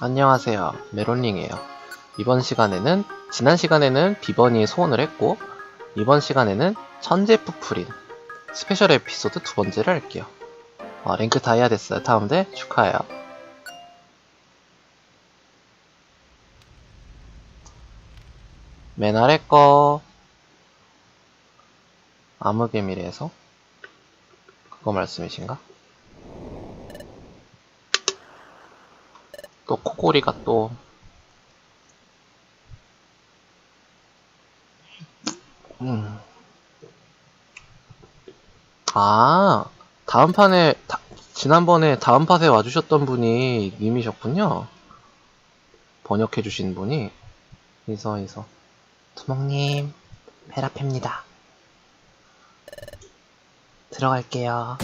안녕하세요. 메론링이에요. 이번 시간에는, 지난 시간에는 비번이 소원을 했고, 이번 시간에는 천재 푸프린 스페셜 에피소드 두 번째를 할게요. 어, 랭크 다이아 됐어요. 다음대 축하해요. 맨 아래 거, 암흑의 미래에서? 그거 말씀이신가? 또 코골이가 또 음. 아, 다음 판에, 다- 지난번에 다음 팟에 와주셨던 분이 님이셨군요. 번역해주신 분이. 이서, 이서. 두목님, 페라페입니다. 들어갈게요.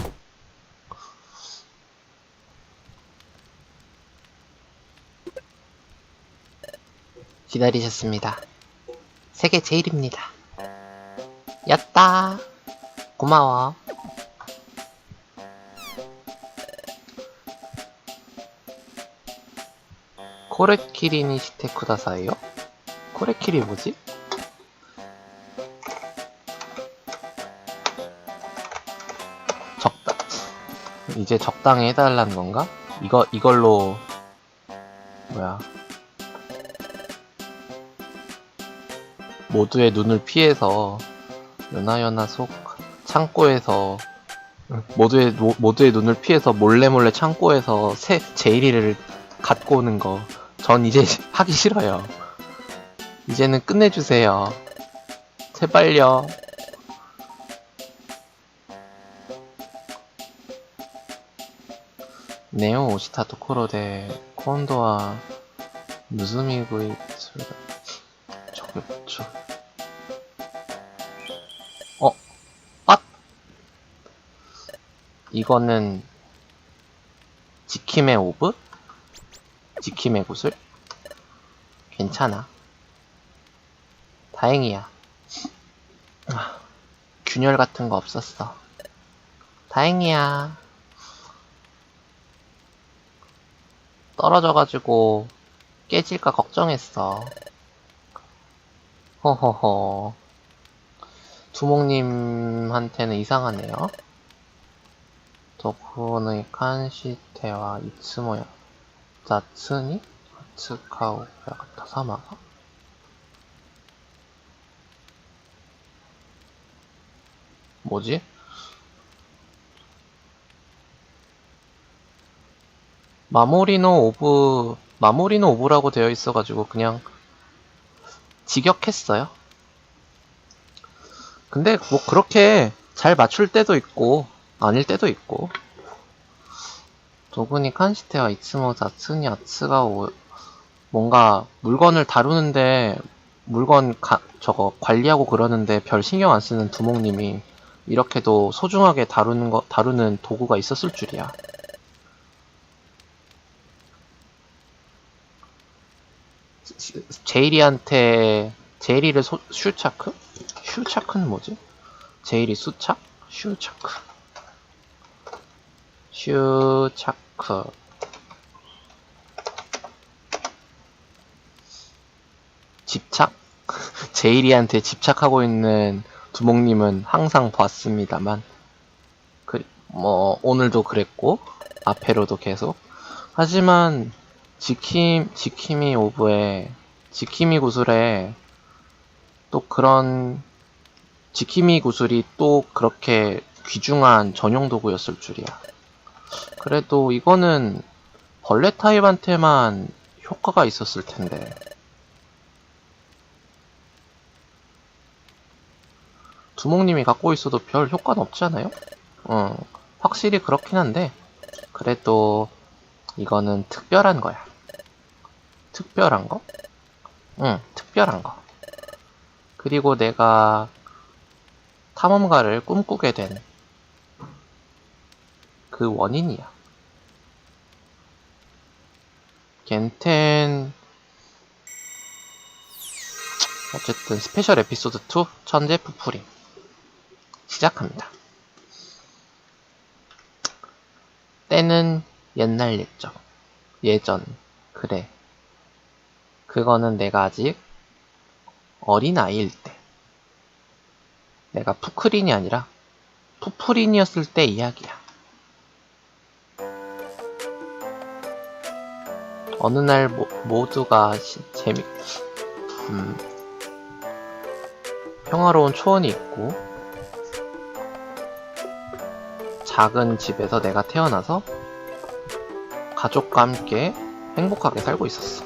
기다리셨습니다. 세계 제일입니다. 였다. 고마워. 코레키리니 시테쿠다사이요? 코레키리 뭐지? 적당 이제 적당히 해달라는 건가? 이거 이걸로 뭐야 모두의 눈을 피해서 연하연하 속 창고에서 모두의 노- 모두의 눈을 피해서 몰래 몰래 창고에서 새 제일이를 갖고 오는 거 전 이제 하기 싫어요. 이제는 끝내주세요. 제발요. 네오 오시타 토코로데 콘도와 무즈미구이 저게 이거는 지킴의 오브? 지킴의 구슬? 괜찮아. 다행이야. 아, 균열 같은 거 없었어. 다행이야. 떨어져가지고 깨질까 걱정했어. 허허허. 두목님한테는 이상하네요. 도쿠의 칸시테와 이츠모야. 자츠니? 아츠카오 야가타 사마가? 뭐지? 마모리노 오브 마모리노 오브라고 되어 있어가지고 그냥 직역했어요. 근데 뭐 그렇게 잘 맞출 때도 있고 아닐 때도 있고 도구니 칸시테와 이츠모 자츠니 아츠가 오 뭔가 물건을 다루는데 물건 가, 저거 관리하고 그러는데 별 신경 안 쓰는 두목님이 이렇게도 소중하게 다루는 거 다루는 도구가 있었을 줄이야. 시- 제이리한테 제이리를 소, 슈차크? 슈차크는 뭐지? 제이리 수착? 슈차크. 슈차크. 집착? 제이리한테 집착하고 있는 두목님은 항상 봤습니다만, 그, 뭐, 오늘도 그랬고, 앞에로도 계속. 하지만, 지킴, 지킴이 오브에, 지킴이 구슬에, 또 그런, 지킴이 구슬이 또 그렇게 귀중한 전용 도구였을 줄이야. 그래도 이거는 벌레 타입한테만 효과가 있었을 텐데. 두목님이 갖고 있어도 별 효과는 없잖아요? 어, 확실히 그렇긴 한데, 그래도 이거는 특별한 거야. 특별한 거? 응, 특별한 거. 그리고 내가 탐험가를 꿈꾸게 된 그 원인이야. 겐텐 어쨌든 스페셜 에피소드 2 천재 푸프림 시작합니다. 때는 옛날 옛적 예전 그래. 그거는 내가 아직 어린아이일 때. 내가 푸크린이 아니라 푸프린이었을 때 이야기야. 어느 날 모, 모두가 시- 재미, 음, 평화로운 초원이 있고, 작은 집에서 내가 태어나서 가족과 함께 행복하게 살고 있었어.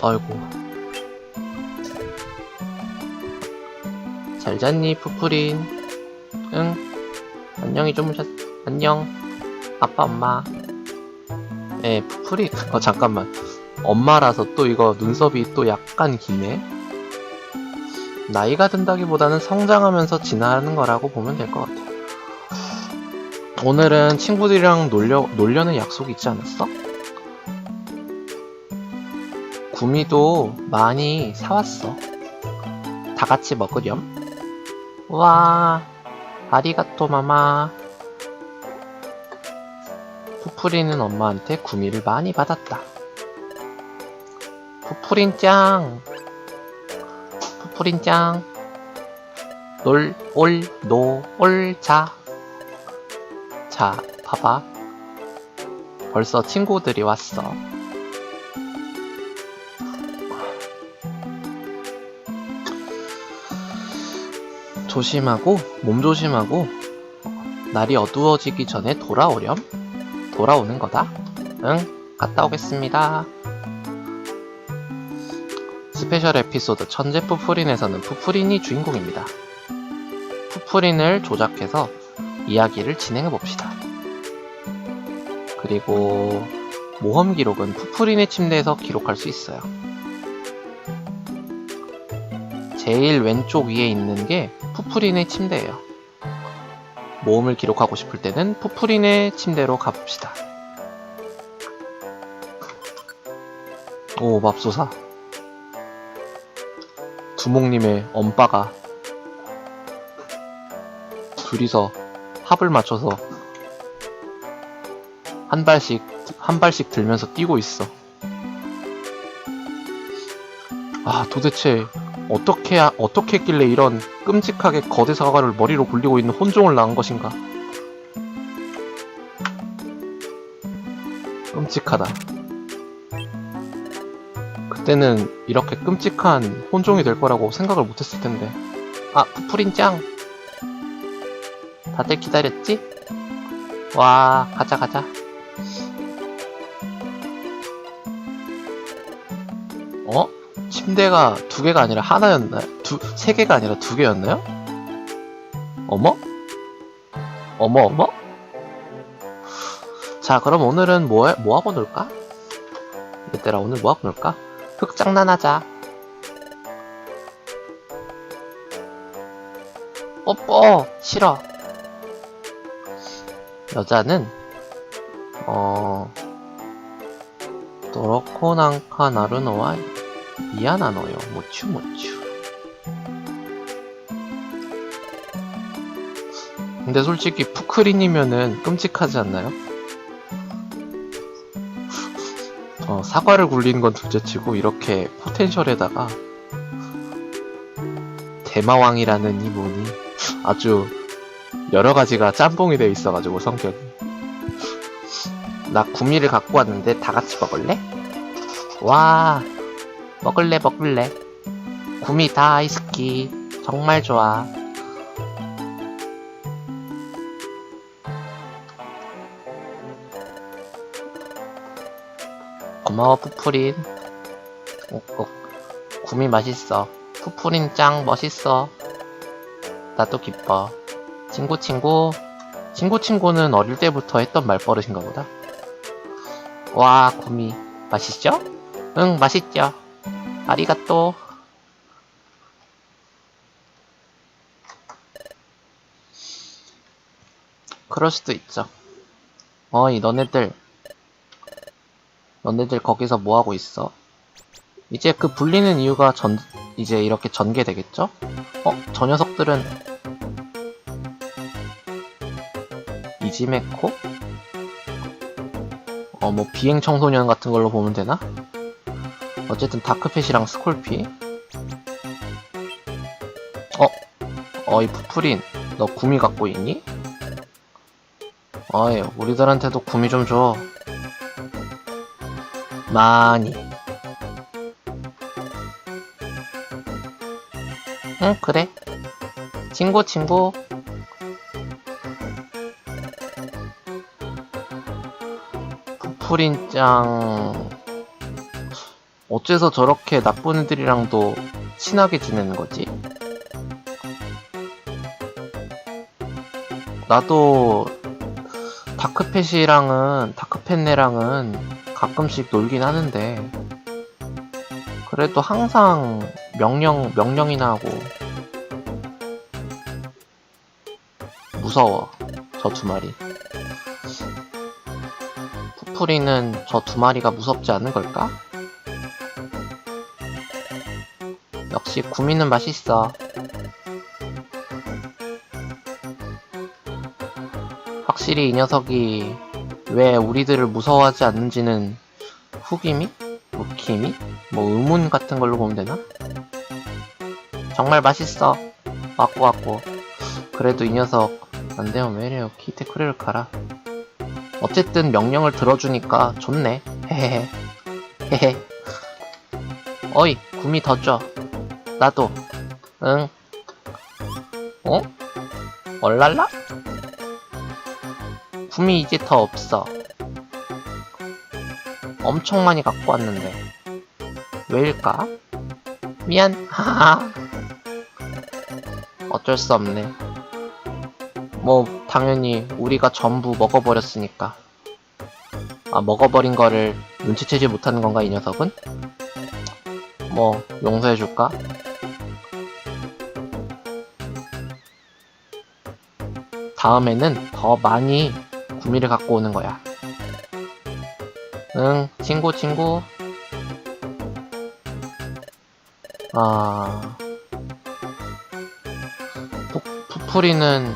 아이고. 잘 잤니, 푸프린? 응. 안녕히 주무셨, 안녕. 아빠, 엄마. 에, 푸프린. 어, 잠깐만. 엄마라서 또 이거 눈썹이 또 약간 기네. 나이가 든다기보다는 성장하면서 지나는 거라고 보면 될 것 같아. 오늘은 친구들이랑 놀려, 놀려는 약속이 있지 않았어? 구미도 많이 사왔어. 다 같이 먹으렴. 와, 아리가또 마마. 푸프리는 엄마한테 구미를 많이 받았다. 푸프린 짱! 푸프린 짱! 놀, 올, 노, 올, 자. 자, 봐봐. 벌써 친구들이 왔어. 조심하고, 몸 조심하고, 날이 어두워지기 전에 돌아오렴. 돌아오는 거다. 응, 갔다 오겠습니다. 스페셜 에피소드 천재 푸프린에서는 푸프린이 주인공입니다. 푸프린을 조작해서 이야기를 진행해 봅시다. 그리고 모험 기록은 푸프린의 침대에서 기록할 수 있어요. 제일 왼쪽 위에 있는 게 푸프린의 침대예요. 모험을 기록하고 싶을 때는 푸프린의 침대로 가봅시다. 오, 맙소사. 두목님의 엄빠가 둘이서 합을 맞춰서 한 발씩 한 발씩 들면서 뛰고 있어. 아 도대체 어떻게 하- 어떻게 했길래 이런 끔찍하게 거대 사과를 머리로 굴리고 있는 혼종을 낳은 것인가? 끔찍하다. 그때는 이렇게 끔찍한 혼종이 될 거라고 생각을 못했을 텐데. 아, 푸프린 짱! 다들 기다렸지? 와, 가자, 가자. 침대가 두 개가 아니라 하나였나요? 두, 세 개가 아니라 두 개였나요? 어머? 어머, 어머? 자, 그럼 오늘은 뭐, 뭐 하고 놀까? 얘들아, 오늘 뭐 하고 놀까? 흑장난 하자. 뽀뽀! 싫어. 여자는, 어, 도로코난카 나루노와 미안하노요. 모추 모추. 근데 솔직히 푸크린이면은 끔찍하지 않나요? 어, 사과를 굴리는 건 둘째치고 이렇게 포텐셜에다가 대마왕이라는 이 뭐니 아주 여러 가지가 짬뽕이 되어 있어가지고 성격이 나 구미를 갖고 왔는데 다 같이 먹을래? 와 먹을래 먹을래? 구미 다이스키. 정말 좋아. 고마워 푸프린. 옥옥 구미 맛있어. 푸프린 짱 멋있어. 나도 기뻐. 친구 친구. 친구 친구는 어릴 때부터 했던 말버릇인가 보다. 와 구미. 맛있죠? 응 맛있죠 아리가또 그럴 수도 있죠 어이 너네들 너네들 거기서 뭐하고 있어? 이제 그 불리는 이유가 전, 이제 이렇게 전개되겠죠? 어? 저 녀석들은 이지메코? 어, 뭐, 비행 청소년 같은 걸로 보면 되나? 어쨌든 다크펫이랑 스콜피. 어? 어이, 푸프린. 너 구미 갖고 있니? 어이, 우리들한테도 구미 좀 줘. 많이. 응, 그래. 친구, 친구. 푸프린짱. 어째서 저렇게 나쁜 애들이랑도 친하게 지내는 거지? 나도 다크펫이랑은 다크펫네랑은 가끔씩 놀긴 하는데 그래도 항상 명령 명령이나 하고 무서워 저 두 마리 푸프리는 저 두 마리가 무섭지 않은 걸까? 역시 구미는 맛있어 확실히 이 녀석이 왜 우리들을 무서워하지 않는지는 후기미? 무키미? 뭐 의문 같은 걸로 보면 되나? 정말 맛있어. 왔고 왔고. 그래도 이 녀석 안 되면 왜 이래요? 키테 크리를 가라. 어쨌든 명령을 들어주니까 좋네. 헤헤헤. 헤헤. 어이, 구미 더 줘. 나도. 응. 어? 얼랄라? 구미 이제 더 없어. 엄청 많이 갖고 왔는데. 왜일까? 미안, 하하. 어쩔 수 없네. 뭐, 당연히 우리가 전부 먹어버렸으니까. 아, 먹어버린 거를 눈치채지 못하는 건가, 이 녀석은? 뭐, 용서해줄까? 다음에는 더 많이 구미를 갖고 오는 거야. 응, 친구, 친구. 아. 푸, 푸프리는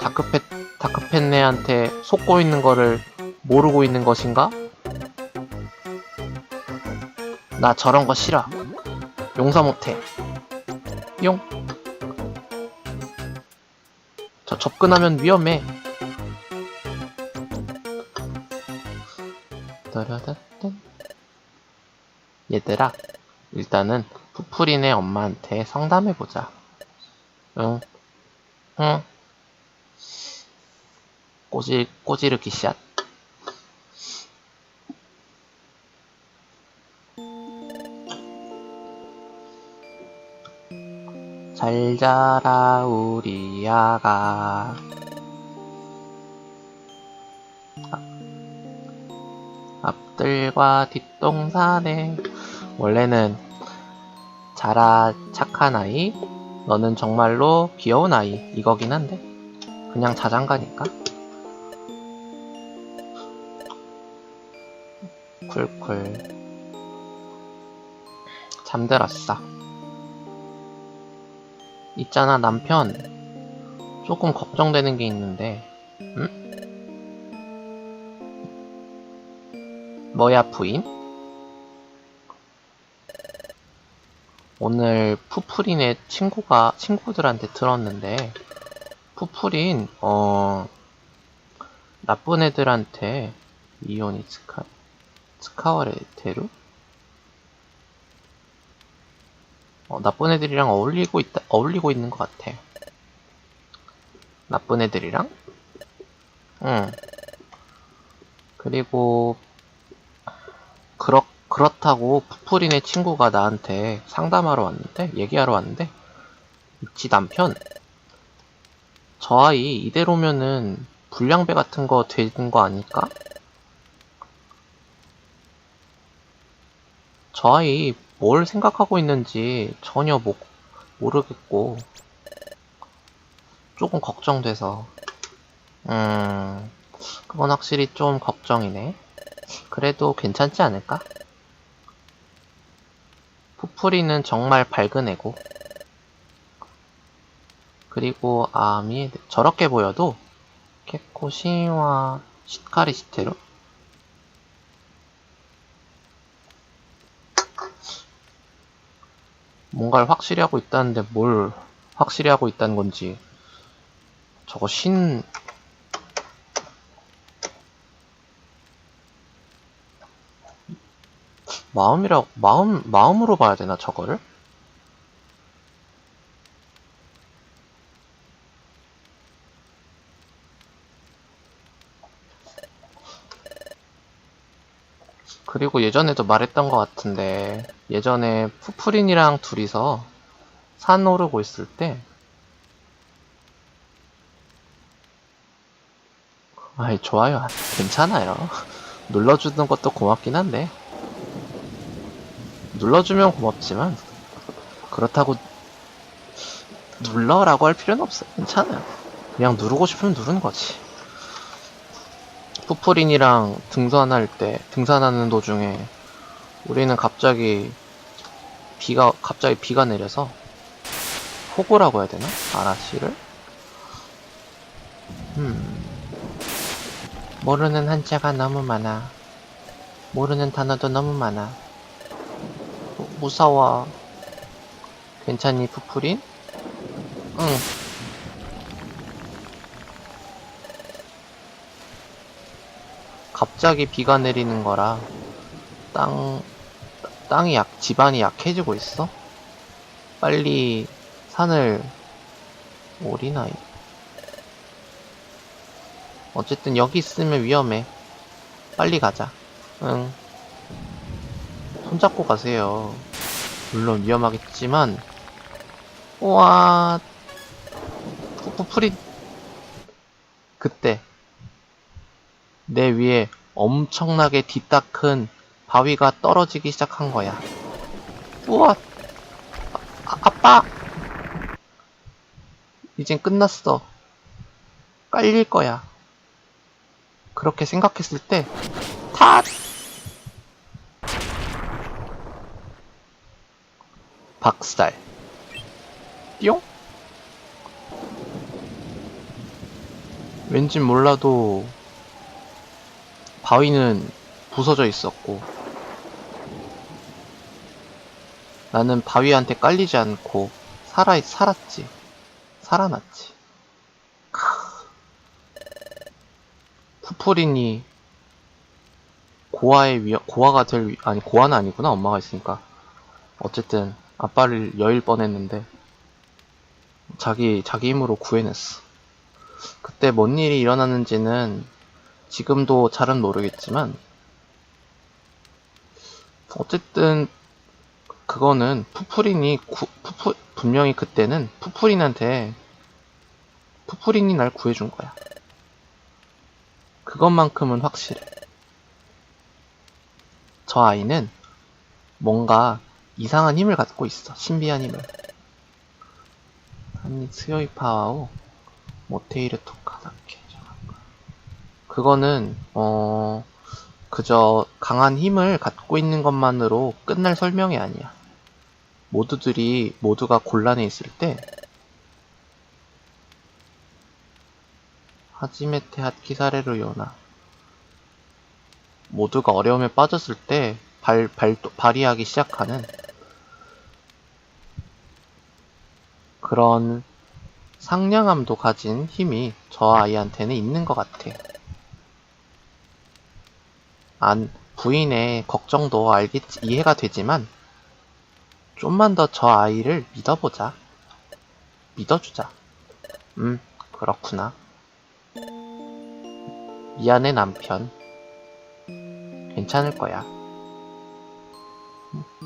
다크펫, 다크펫네한테 속고 있는 거를 모르고 있는 것인가? 나 저런 거 싫어. 용서 못해. 용. 저 접근하면 위험해. 얘들아, 일단은 푸프린의 엄마한테 상담해보자. 응, 응. 꼬질, 꼬지르기 샷. 잘 자라, 우리 아가. 앞들과 뒷동산에 원래는 자라 착한 아이 너는 정말로 귀여운 아이 이거긴 한데 그냥 자장가니까. 쿨쿨. 잠들었어 있잖아 남편 조금 걱정되는 게 있는데 응? 뭐야 부인? 오늘 푸프린의 친구가 친구들한테 들었는데 푸프린 어 나쁜 애들한테 이온이 스카 스카와레테루 어, 나쁜 애들이랑 어울리고 있다 어울리고 있는 것 같아. 나쁜 애들이랑 응 그리고 그렇, 그렇다고 푸프린의 친구가 나한테 상담하러 왔는데, 얘기하러 왔는데, 지 남편, 저 아이 이대로면은 불량배 같은 거 되는 거 아닐까? 저 아이 뭘 생각하고 있는지 전혀 모, 모르겠고, 조금 걱정돼서, 음, 그건 확실히 좀 걱정이네. 그래도 괜찮지 않을까? 푸프리는 정말 밝은 애고 그리고 아미 저렇게 보여도 케코시와 시카리 시테로? 뭔가를 확실히 하고 있다는데 뭘 확실히 하고 있다는 건지 저거 신 마음이라 마음 마음으로 봐야 되나 저거를? 그리고 예전에도 말했던 것 같은데 예전에 푸프린이랑 둘이서 산 오르고 있을 때 아이 좋아요. 괜찮아요. 눌러주는 것도 고맙긴 한데. 눌러주면 고맙지만 그렇다고 눌러라고 할 필요는 없어요. 괜찮아요. 그냥 누르고 싶으면 누르는 거지 푸프린이랑 등산할 때 등산하는 도중에 우리는 갑자기 비가 갑자기 비가 내려서 폭우라고 해야 되나? 아라시를? 음 모르는 한자가 너무 많아 모르는 단어도 너무 많아 무- 무서워 괜찮니 푸프린? 응 갑자기 비가 내리는 거라 땅 땅이 약 지반이 약해지고 있어. 빨리 산을 오리나이. 어쨌든 여기 있으면 위험해. 빨리 가자. 응. 손잡고 가세요. 물론 위험하겠지만 우와 푸푸풀이 그때 내 위에 엄청나게 뒤따큰 바위가 떨어지기 시작한 거야. 우와! 아, 아빠! 이젠 끝났어. 깔릴 거야. 그렇게 생각했을 때, 탓! 박살. 뿅? 왠진 몰라도 바위는 부서져 있었고 나는 바위한테 깔리지 않고 살아 살았지. 살아났지. 크. 푸푸린이 고아의 위 고아가 될 위- 아니 고아는 아니구나 엄마가 있으니까. 어쨌든 아빠를 여일 뻔했는데 자기 자기 힘으로 구해냈어. 그때 뭔 일이 일어났는지는 지금도 잘은 모르겠지만 어쨌든 그거는 푸푸린이 구- 푸푸 분명히 그때는 푸푸린한테 푸푸린이 날 구해준 거야. 그것만큼은 확실해. 저 아이는 뭔가 이상한 힘을 갖고 있어. 신비한 힘을. 한니 스요이 파와오 모테이르 토카다케 그거는 어 그저 강한 힘을 갖고 있는 것만으로 끝날 설명이 아니야. 모두들이 모두가 곤란해 있을 때 하지메테 핫키사레로 요나 모두가 어려움에 빠졌을 때 발, 발, 발휘하기 시작하는 그런 상냥함도 가진 힘이 저 아이한테는 있는 것 같아. 안, 부인의 걱정도 알겠지, 이해가 되지만, 좀만 더 저 아이를 믿어보자. 믿어주자. 음, 그렇구나. 미안해, 남편. 괜찮을 거야.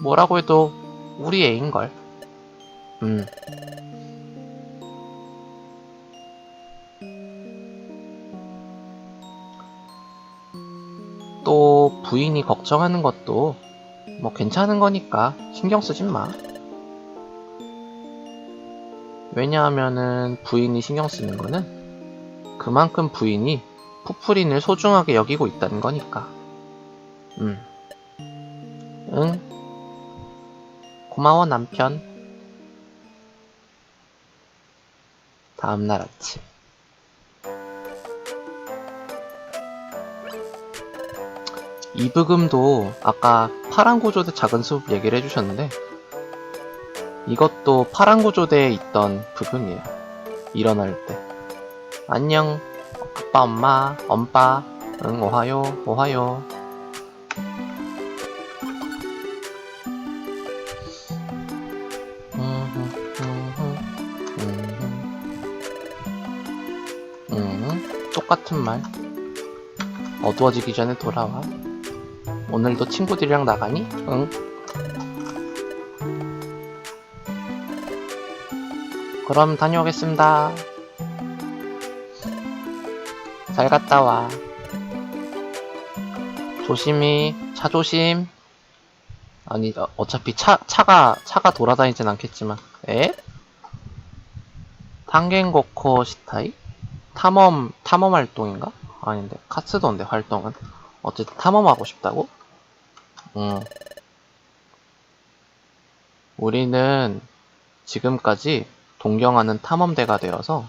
뭐라고 해도 우리 애인걸. 음. 또 부인이 걱정하는 것도 뭐 괜찮은 거니까 신경 쓰지 마. 왜냐하면은 부인이 신경 쓰는 거는 그만큼 부인이 푸프린을 소중하게 여기고 있다는 거니까. 음. 응. 고마워, 남편. 다음날 아침. 이브금도 아까 파란 구조대 작은 숲 얘기를 해주셨는데 이것도 파란 구조대에 있던 부금이에요. 일어날 때. 안녕. 아빠, 엄마, 엄빠. 응, 오하요, 오하요. 음, 똑같은 말. 어두워지기 전에 돌아와. 오늘도 친구들이랑 나가니? 응. 그럼 다녀오겠습니다. 잘 갔다 와. 조심히, 차 조심. 아니, 어, 어차피 차, 차가, 차가 돌아다니진 않겠지만. 에? 탄겐고코 시타이? 탐험, 탐험 활동인가? 아닌데, 카츠도인데, 활동은. 어쨌든 탐험하고 싶다고? 응. 우리는 지금까지 동경하는 탐험대가 되어서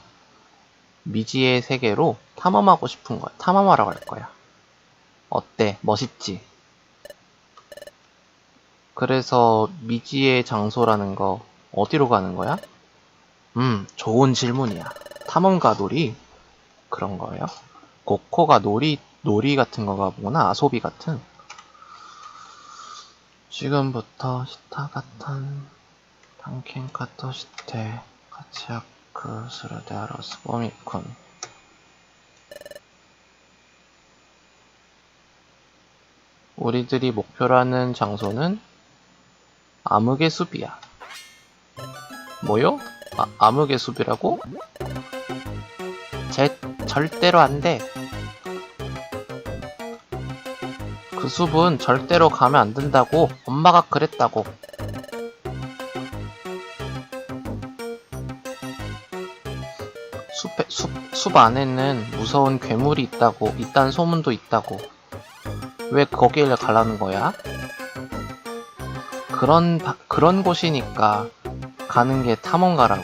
미지의 세계로 탐험하고 싶은 거야. 탐험하러 갈 거야. 어때? 멋있지? 그래서 미지의 장소라는 거 어디로 가는 거야? 음, 좋은 질문이야. 탐험가 놀이? 그런 거예요? 고코가 놀이, 놀이 같은 거가 뭐구나. 아소비 같은. 지금부터 시타가탄, 단켄카토 시테, 카치아크, 스르데아로스, 뽀미콘. 우리들이 목표라는 장소는 암흑의 숲이야. 뭐요? 아, 암흑의 숲이라고? 제, 절대로 안 돼. 그 숲은 절대로 가면 안 된다고 엄마가 그랬다고. 숲에, 숲, 숲 안에는 무서운 괴물이 있다고, 있다는 소문도 있다고. 왜 거기를 가라는 거야? 그런, 바- 그런 곳이니까 가는 게 탐험가라고.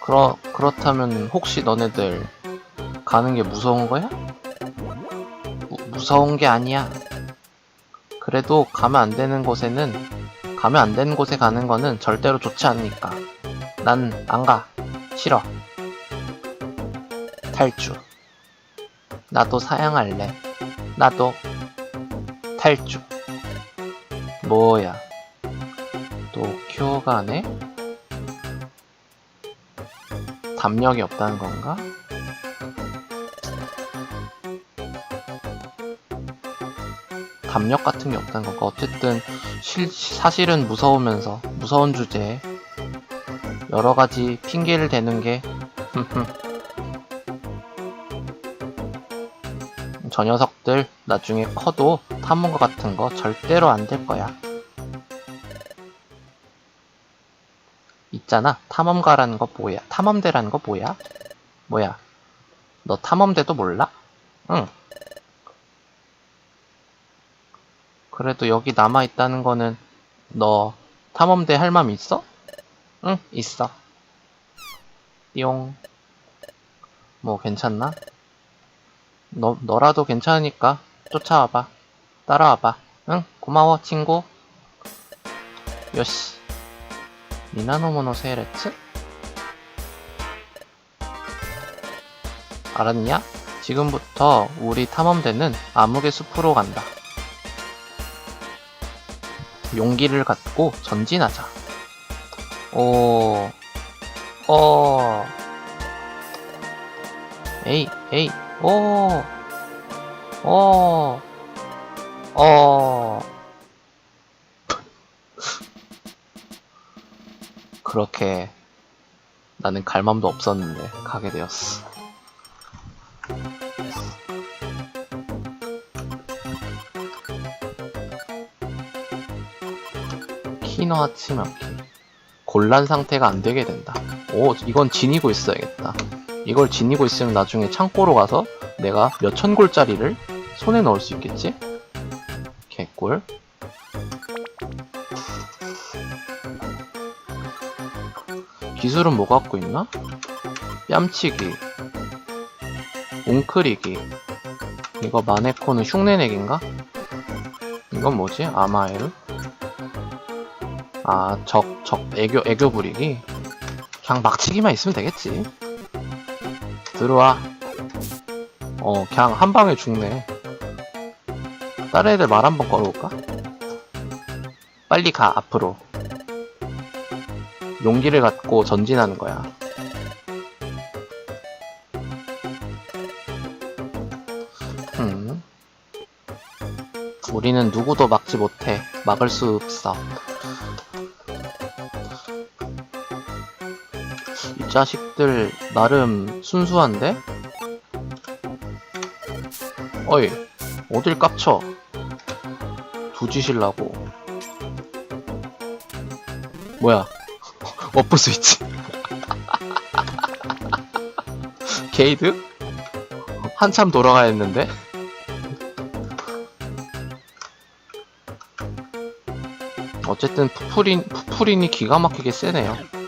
그렇, 그렇다면 혹시 너네들 가는 게 무서운 거야? 무, 무서운 게 아니야. 그래도 가면 안 되는 곳에는 가면 안 되는 곳에 가는 거는 절대로 좋지 않으니까. 난 안 가. 싫어. 탈주. 나도 사양할래. 나도 탈주. 뭐야? 도쿄 가네? 담력이 없다는 건가? 담력 같은 게 없다는 건가? 어쨌든 실, 사실은 무서우면서 무서운 주제에 여러 가지 핑계를 대는 게 저 녀석들 나중에 커도 탐험가 같은 거 절대로 안 될 거야. 있잖아. 탐험가라는 거 뭐야? 탐험대라는 거 뭐야? 뭐야? 너 탐험대도 몰라? 응. 그래도 여기 남아있다는 거는 너 탐험대 할 맘 있어? 응, 있어. 띠용. 뭐 괜찮나? 너, 너라도 괜찮으니까 쫓아와봐. 따라와봐. 응, 고마워, 친구. 요시. 미나노모노 세이레츠? 알았냐? 지금부터 우리 탐험대는 암흑의 숲으로 간다. 용기를 갖고 전진하자. 오, 어, 에이, 에이, 오, 어, 어. 그렇게 나는 갈 맘도 없었는데 가게 되었어. 키노하치마키 곤란 상태가 안 되게 된다. 오, 이건 지니고 있어야겠다. 이걸 지니고 있으면 나중에 창고로 가서 내가 몇 천 골짜리를 손에 넣을 수 있겠지? 개꿀. 기술은 뭐 갖고 있나? 뺨치기. 웅크리기 이거 마네코는 흉내내기인가? 이건 뭐지? 아마엘 아 적 적 애교 애교 부리기 그냥 막치기만 있으면 되겠지 들어와 어 그냥 한 방에 죽네 다른 애들 말 한 번 걸어볼까? 빨리 가 앞으로 용기를 갖고 전진하는 거야 음. 우리는 누구도 막지 못해. 막을 수 없어. 자식들 나름 순수한데? 어이, 어딜 깝쳐? 두지실라고. 뭐야? 워프 스위치. 게이드? 한참 돌아가야 했는데? 어쨌든 푸푸린, 푸푸린이 기가 막히게 세네요.